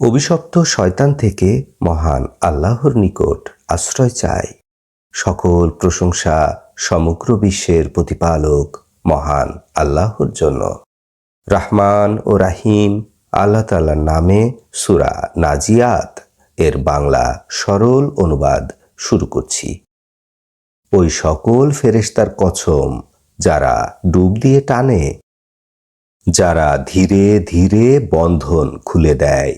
অভিশপ্ত শয়তান থেকে মহান আল্লাহর নিকট আশ্রয় চাই। সকল প্রশংসা সমগ্র বিশ্বের প্রতিপালক মহান আল্লাহর জন্য। রাহমান ও রাহিম আল্লাহ তাল্লার নামে সুরা নাজিয়াত এর বাংলা সরল অনুবাদ শুরু করছি। ওই সকল ফেরেশতার কছম যারা ডুব দিয়ে টানে, যারা ধীরে ধীরে বন্ধন খুলে দেয়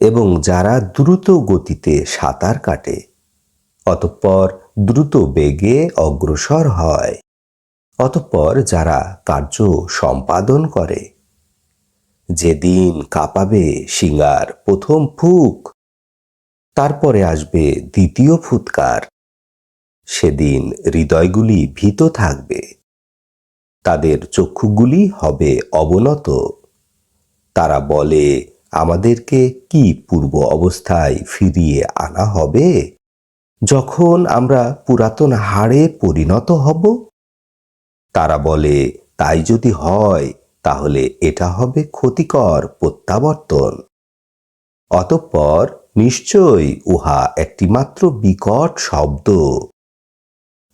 এবং যারা দ্রুত গতিতে সাঁতার কাটে, অতঃপর দ্রুত বেগে অগ্রসর হয়। অতঃপর যারা কার্য সম্পাদন করে, যেদিন কাঁপাবে সিঙ্গার প্রথম ফুক, তারপরে আসবে দ্বিতীয় ফুৎকার। সেদিন হৃদয়গুলি ভীত থাকবে। তাদের চক্ষুগুলি হবে অবনত। তারা বলে আমাদেরকে কি পূর্ব অবস্থায় ফিরিয়ে আনা হবে? যখন আমরা পুরাতন হাড়ে পরিণত হব? তারা বলে, তাই যদি হয়, তাহলে এটা হবে ক্ষতিকর প্রত্যাবর্তন। অতঃপর নিশ্চয়ই উহা একটিমাত্র বিকট শব্দ।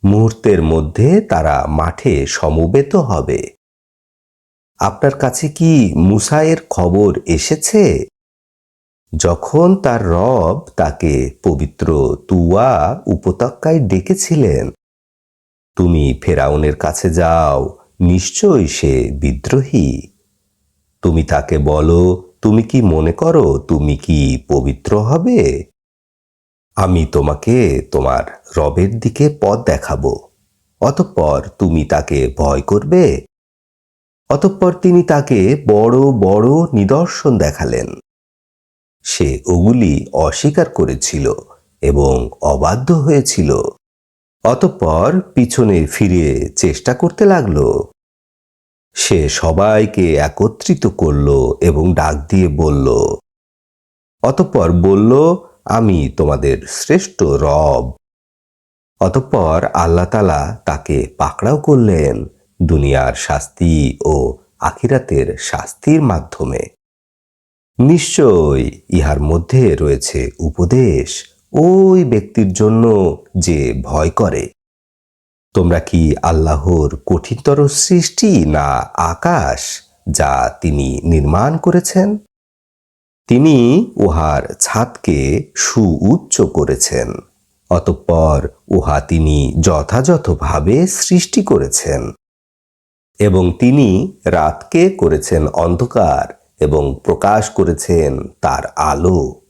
মুহূর্তের মধ্যে তারা মাঠে সমবেত হবে। আপনার কাছে কি মুসায়ের খবর এসেছে? যখন তার রব তাকে পবিত্র তুয়া উপত্যকায় ডেকেছিলেন, তুমি ফেরাউনের কাছে যাও, নিশ্চয়ই সে বিদ্রোহী। তুমি তাকে বলো, তুমি কি মনে করো তুমি কি পবিত্র হবে? আমি তোমাকে তোমার রবের দিকে পথ দেখাবো। অতঃপর তুমি তাকে ভয় করবে অতঃপর তিনি তাকে বড় বড় নিদর্শন দেখালেন। সে ওগুলি অস্বীকার করেছিল এবং অবাধ্য হয়েছিল। অতঃপর পিছনে ফিরে চেষ্টা করতে লাগল। সে সবাইকে একত্রিত করল এবং ডাক দিয়ে বলল, অতঃপর বলল, আমি তোমাদের শ্রেষ্ঠ রব। অতঃপর আল্লাহ তালা তাকে পাকড়াও করলেন দুনিয়ার শাস্তি ও আখিরাতের শাস্তির মাধ্যমে। নিশ্চয় ইহার মধ্যে রয়েছে উপদেশ ওই ব্যক্তির জন্য যে ভয় করে। তোমরা কি আল্লাহর কঠিনতর সৃষ্টি না আকাশ যা তিনি নির্মাণ করেছেন? তিনি উহার ছাদকে সুউচ্চ করেছেন, অতঃপর উহা তিনি যথাযথভাবে সৃষ্টি করেছেন। এবং তিনি রাতকে করেছেন অন্ধকার এবং প্রকাশ করেছেন তার আলো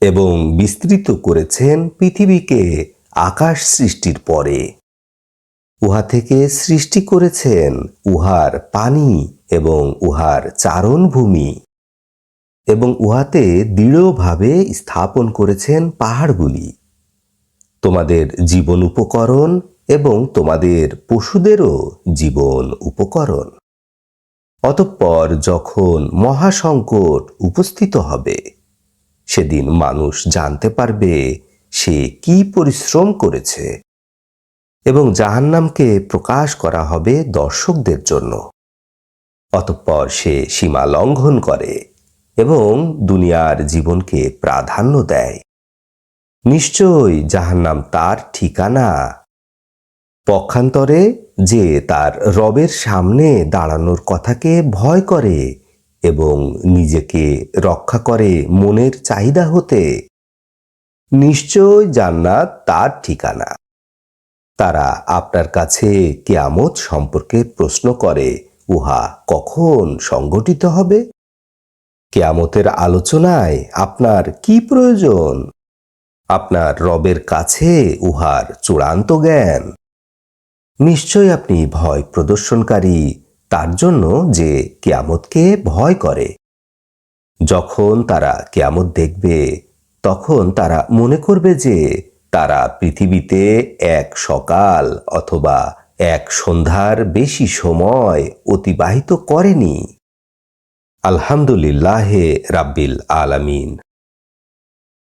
এবং বিস্তৃত করেছেন পৃথিবীকে আকাশ সৃষ্টির পরে। উহা থেকে সৃষ্টি করেছেন উহার পানি এবং উহার চারণভূমি এবং উহাতে দৃঢ়ভাবে স্থাপন করেছেন পাহাড়গুলি। তোমাদের জীবন উপকরণ এবং তোমাদের পশুদেরও জীবন উপকরণ। অতঃপর যখন মহাসংকট উপস্থিত হবে, সেদিন মানুষ জানতে পারবে সে কি পরিশ্রম করেছে এবং জাহান্নামকে প্রকাশ করা হবে দর্শকদের জন্য। অতঃপর সে সীমা লঙ্ঘন করে এবং দুনিয়ার জীবনকে প্রাধান্য দেয়। নিশ্চয় জাহান্নাম তার ঠিকানা পক্ষান্তরে যে তার রবের সামনে দাঁড়ানোর কথাকে ভয় করে এবং নিজেকে রক্ষা করে মনের চাহিদা হতে, নিশ্চয় জান্নাত তার ঠিকানা। তারা আপনার কাছে কেয়ামত সম্পর্কে প্রশ্ন করে, উহা কখন সংগঠিত হবে? কেয়ামতের আলোচনায় আপনার কি প্রয়োজন? আপনার রবের কাছে উহার চূড়ান্ত জ্ঞান। নিশ্চয় আপনি ভয় প্রদর্শনকারী, তার জন্য যে কেয়ামতকে ভয় করে। যখন তারা কেয়ামত দেখবে, তখন তারা মনে করবে যে তারা পৃথিবীতে এক সকাল অথবা এক সন্ধ্যার বেশি সময় অতিবাহিত করেনি। আলহামদুলিল্লাহে রাব্বিল আলামিন।